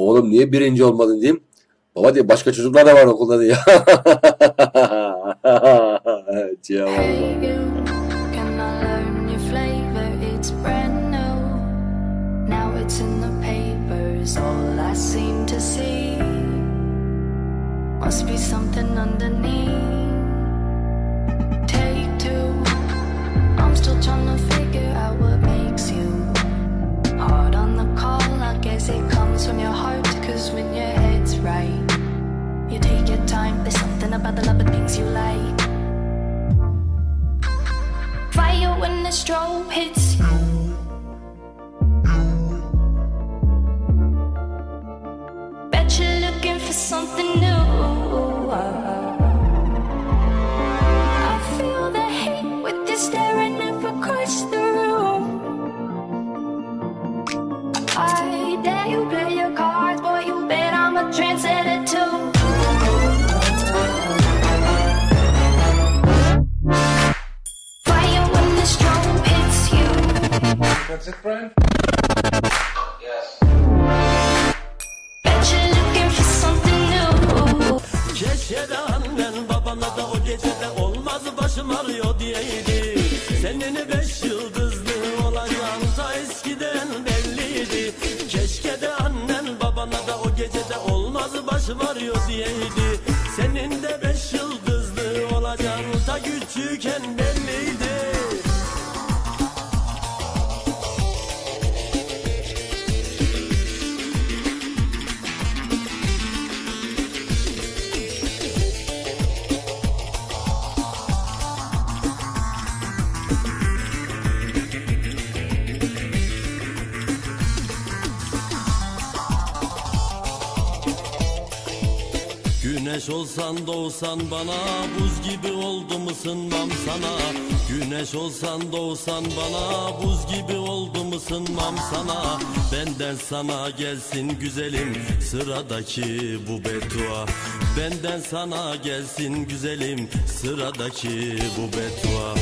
Oğlum niye birinci olmadın diyeyim. Baba diye başka çocuklar da var okulda diye. İt's in the papers, all I seem to see. Must be something underneath. Take two. I'm still trying to figure out what makes you hard on the call. I guess it comes from your heart, cause when your head's right, you take your time. There's something about the love of things you like. Fire when the strobe hits you. Bet you're looking for something new. I feel the heat with staring up across the room. I dare you That's it, Brian? Bet you're looking for something new. Keşke de annen babana da o gecede olmaz başım arıyor diyeydi. Senin beş yıldızlı olacağın ta eskiden belliydi. Keşke de annen babana da o gecede olmaz başım arıyor diyeydi. Senin de beş yıldızlı olacağın ta küçükken belliydi Güneş olsan doğsan bana buz gibi oldum ısınmam sana? Güneş olsan doğsan bana buz gibi oldum ısınmam sana? Benden sana gelsin güzelim sıradaki bu beddua Benden sana gelsin güzelim sıradaki bu beddua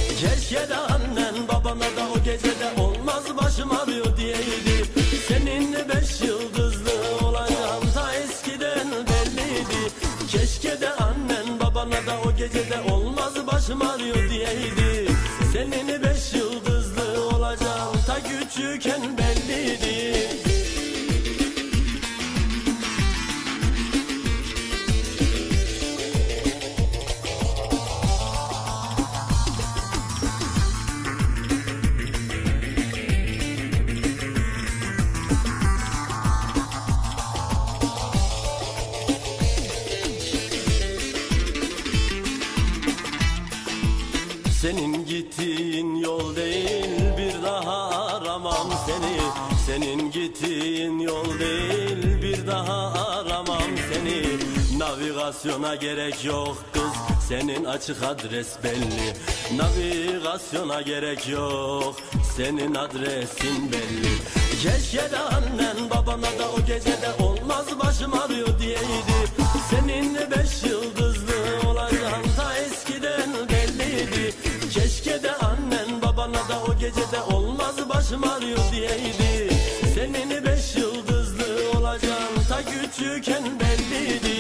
gecede olmaz başım arıyor diyeydi. Senin beş yıldızlı olacağım ta küçükken belliydi Senin gittiğin yol değil bir daha aramam seni. Senin gittiğin yol değil bir daha aramam seni. Navigasyona gerek yok kız senin açık adres belli. Navigasyona gerek yok senin adresin belli. Keşke de annen babana da o gecede olmaz başım arıyor diyeydi. Senin beş yıldızlı başım diyeydi Senin beş yıldızlı olacağım ta küçükken belliydi.